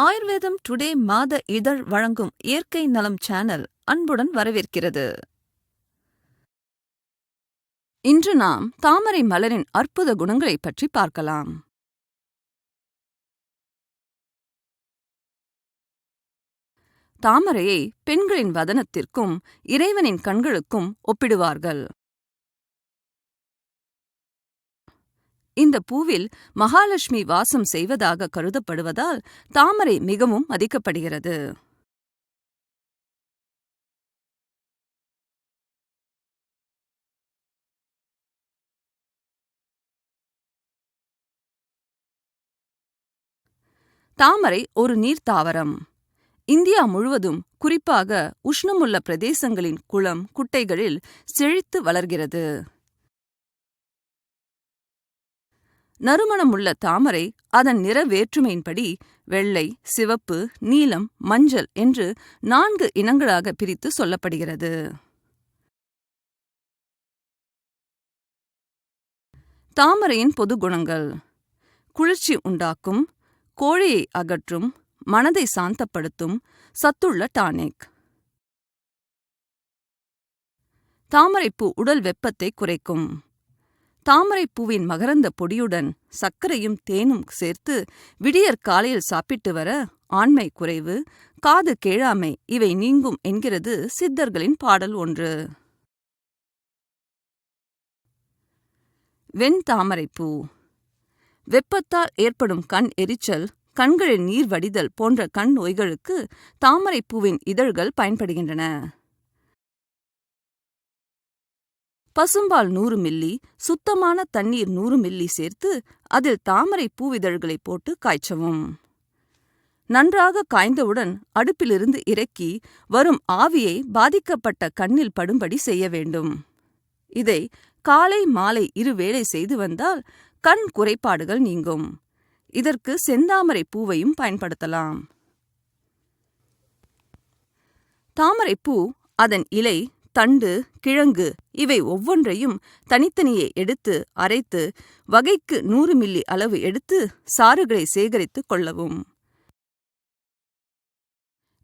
ஆயுர்வேதம் டுடே மாத இதழ் வழங்கும் இயற்கை நலம் சேனல் அன்புடன் வரவேற்கிறது. இன்று நாம் தாமரை மலரின் அற்புத குணங்களைப் பற்றி பார்க்கலாம். தாமரையை பெண்களின் வதனத்திற்கும் இறைவனின் கண்களுக்கும் ஒப்பிடுவார்கள். இந்த பூவில் மகாலட்சுமி வாசம் செய்வதாக கருதப்படுவதால் தாமரை மிகவும் மதிக்கப்படுகிறது. தாமரை ஒரு நீர்த்தாவரம் இந்தியா முழுவதும் குறிப்பாக உஷ்ணமுள்ள பிரதேசங்களின் குளம் குட்டைகளில் செழித்து வளர்கிறது. நறுமணமுள்ள தாமரை அதன் நிற வேற்றுமையின்படி வெள்ளை சிவப்பு நீலம் மஞ்சள் என்று நான்கு இனங்களாக பிரித்து சொல்லப்படுகிறது. தாமரையின் பொது குணங்கள். குளிர்ச்சி உண்டாக்கும் கோழையை அகற்றும் மனதை சாந்தப்படுத்தும் சத்துள்ள டானிக். தாமரைப்பூ உடல் வெப்பத்தை குறைக்கும். தாமரைப்பூவின் மகரந்த பொடியுடன் சர்க்கரையும் தேனும் சேர்த்து விடியற் காலையில் சாப்பிட்டு வர ஆண்மை குறைவு காது கேளாமை இவை நீங்கும் என்கிறது சித்தர்களின் பாடல் ஒன்று. வெண்தாமரைப்பூ வெப்பத்தால் ஏற்படும் கண் எரிச்சல் கண்களில் நீர் வடிதல் போன்ற கண் நோய்களுக்கு தாமரைப்பூவின் இதழ்கள் பயன்படுகின்றன. பசும்பால் நூறு மில்லி சுத்தமான தண்ணீர் நூறு மில்லி சேர்த்து அதில் தாமரை பூவிதழ்களை போட்டு காய்ச்சவும். நன்றாக காய்ந்தவுடன் அடுப்பிலிருந்து இறக்கி வரும் ஆவியை பாதிக்கப்பட்ட கண்ணில் படும்படி செய்ய வேண்டும். இதை காலை மாலை இருவேளை செய்து வந்தால் கண் குறைபாடுகள் நீங்கும். இதற்கு செந்தாமரை பூவையும் பயன்படுத்தலாம். தாமரைப்பூ அதன் இலை தண்டு கிழங்கு இவை ஒவ்வொன்றையும் தனித்தனியே எடுத்து அரைத்து வகைக்கு நூறு மில்லி அளவு எடுத்து சாறுகளை சேகரித்துக் கொள்ளவும்.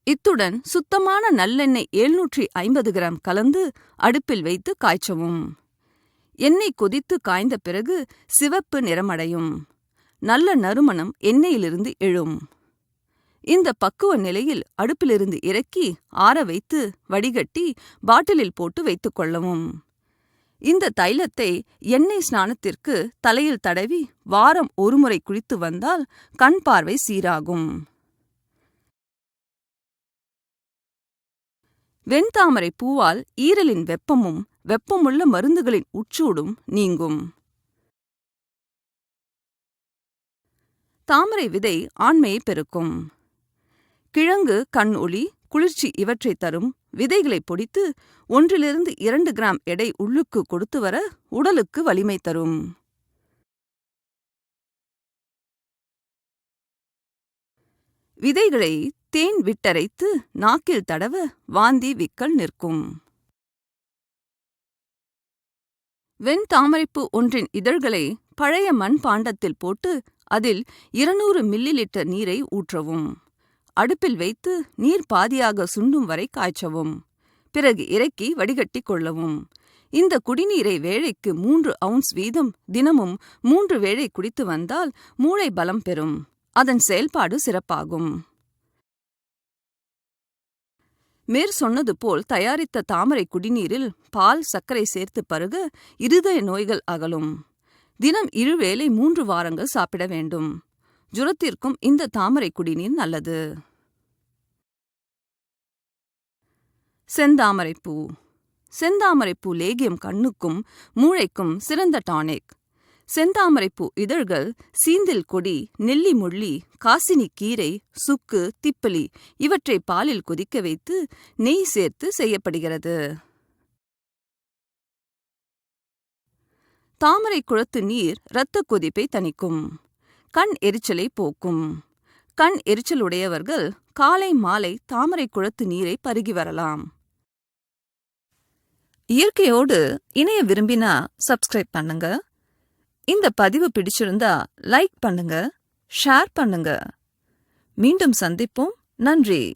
இத்துடன் சுத்தமான நல்லெண்ணெய் எழுநூற்றி ஐம்பது கிராம் கலந்து அடுப்பில் வைத்து காய்ச்சவும். எண்ணெய் கொதித்து காய்ந்த பிறகு சிவப்பு நிறமடையும். நல்ல நறுமணம் எண்ணெயிலிருந்து எழும். இந்த பக்குவ நிலையில் அடுப்பிலிருந்து இறக்கி ஆற வைத்து வடிகட்டி பாட்டிலில் போட்டு வைத்துக் கொள்ளவும். இந்த தைலத்தை எண்ணெய் ஸ்நானத்திற்கு தலையில் தடவி வாரம் ஒருமுறை குளித்து வந்தால் கண் பார்வை சீராகும். வெண்தாமரை பூவால் ஈரலின் வெப்பமும் வெப்பமுள்ள மருந்துகளின் உச்சூடும் நீங்கும். தாமரை விதை ஆண்மையை பெருக்கும். கிழங்கு கண் ஒளி குளிர்ச்சி இவற்றை தரும். விதைகளை பொடித்து ஒன்றிலிருந்து இரண்டு கிராம் எடை உள்ளுக்கு கொடுத்து வர உடலுக்கு வலிமை தரும். விதைகளை தேன் விட்டரைத்து நாக்கில் தடவ வாந்தி விக்கல் நிற்கும். வெண்தாமரைப்பு ஒன்றின் இதழ்களை பழைய மண் பாண்டத்தில் போட்டு அதில் இருநூறு மில்லி லிட்டர் நீரை ஊற்றவும். அடுப்பில் வைத்து நீர் பாதியாக சுண்டும் வரை காய்ச்சவும் பிறகு இறக்கி வடிகட்டி கொள்ளவும். இந்த குடிநீரை வேளைக்கு மூன்று அவுன்ஸ் வீதம் தினமும் மூன்று வேளை குடித்து வந்தால் மூளை பலம் பெறும். அதன் செயல்பாடு சிறப்பாகும். மேற் சொன்னது போல் தயாரித்த தாமரை குடிநீரில் பால் சர்க்கரை சேர்த்து பருக இருதய நோய்கள் அகலும். தினம் இருவேளை மூன்று வாரங்கள் சாப்பிட வேண்டும். ஜுரத்திற்கும் இந்த தாமரை குடிநீர் நல்லது. செந்தாமரைப்பூ. செந்தாமரைப்பூ லேகியம் கண்ணுக்கும் மூளைக்கும் சிறந்த டானிக். செந்தாமரைப்பூ இதழ்கள் சீந்தில் கொடி நெல்லி முள்ளி காசினி கீரை சுக்கு திப்பலி இவற்றை பாலில் கொதிக்க வைத்து நெய் சேர்த்து செய்யப்படுகிறது. தாமரை குளத்து நீர் இரத்த கொதிப்பை தணிக்கும். கண் எரிச்சலை போக்கும். கண் எரிச்சலுடையவர்கள் காலை மாலை தாமரை குளத்து நீரை பருகி வரலாம். இயற்கையோடு இணைய விரும்பினா சப்ஸ்கிரைப் பண்ணுங்க. இந்த பதிவு பிடிச்சிருந்தா லைக் பண்ணுங்க ஷேர் பண்ணுங்க. மீண்டும் சந்திப்போம். நன்றி.